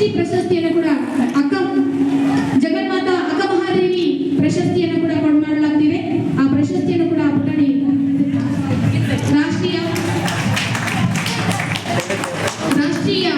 ಪದ್ಮಶ್ರೀ ಪ್ರಶಸ್ತಿಯನ್ನು ಕೂಡ ಅಕ್ಕ ಜಗನ್ಮಾತಾ ಅಕ ಮಹಾದೇವಿ ಪ್ರಶಸ್ತಿಯನ್ನು ಕೂಡ ಮಾಡಲಾಗ್ತಿವೆ ಆ ಪ್ರಶಸ್ತಿಯನ್ನು ಕೂಡ ಪುಟಾಣಿ ರಾಷ್ಟ್ರೀಯ ರಾಷ್ಟ್ರೀಯ